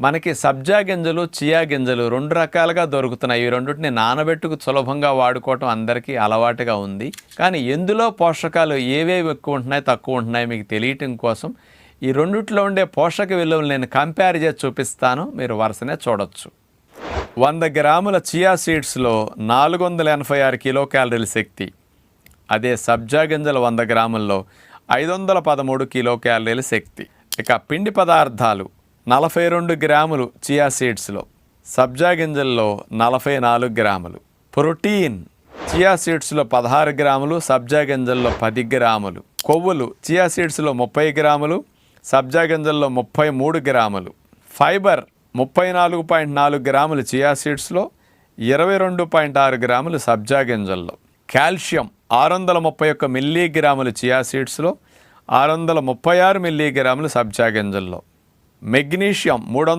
మనకి సబ్జా గింజలు చియా గింజలు రెండు రకాలుగా దొరుకుతున్నాయి. ఈ రెండింటిని నానబెట్టుకు సులభంగా వాడుకోవటం అందరికీ అలవాటుగా ఉంది. కానీ ఎందులో పోషకాలు ఏవేవి ఎక్కువ ఉంటున్నాయి తక్కువ ఉంటున్నాయి మీకు తెలియటం కోసం ఈ రెండిట్లో ఉండే పోషక విలువలు నేను కంపేర్ చేసి చూపిస్తాను. మీరు వరుసనే చూడొచ్చు. వంద గ్రాముల చియా సీడ్స్లో నాలుగు వందల ఎనభై ఆరు కిలో క్యాలరీల శక్తి. అదే సబ్జా గింజల వంద గ్రాముల్లో ఐదు వందల పదమూడు కిలో క్యాలరీల శక్తి. ఇక పిండి పదార్థాలు. నలభై రెండు గ్రాములు చియా సీడ్స్లో సబ్జా గింజల్లో నలభై నాలుగు గ్రాములు ప్రోటీన్ చియా సీడ్స్లో పదహారు గ్రాములు సబ్జా గింజల్లో పది గ్రాములు కొవ్వులు చియా సీడ్స్లో ముప్పై గ్రాములు సబ్జా గింజల్లో ముప్పై మూడు గ్రాములు ఫైబర్ ముప్పై నాలుగు పాయింట్ నాలుగు గ్రాములు చియా సీడ్స్లో ఇరవై రెండు పాయింట్ ఆరు గ్రాములు సబ్జా గింజల్లో కాల్షియం ఆరు వందల ముప్పై ఒక్క మిల్లీగ్రాములు చియా సీడ్స్లో ఆరు వందల ముప్పై ఆరు మిల్లీగ్రాములు సబ్జా గింజల్లో మెగ్నీషియం మూడు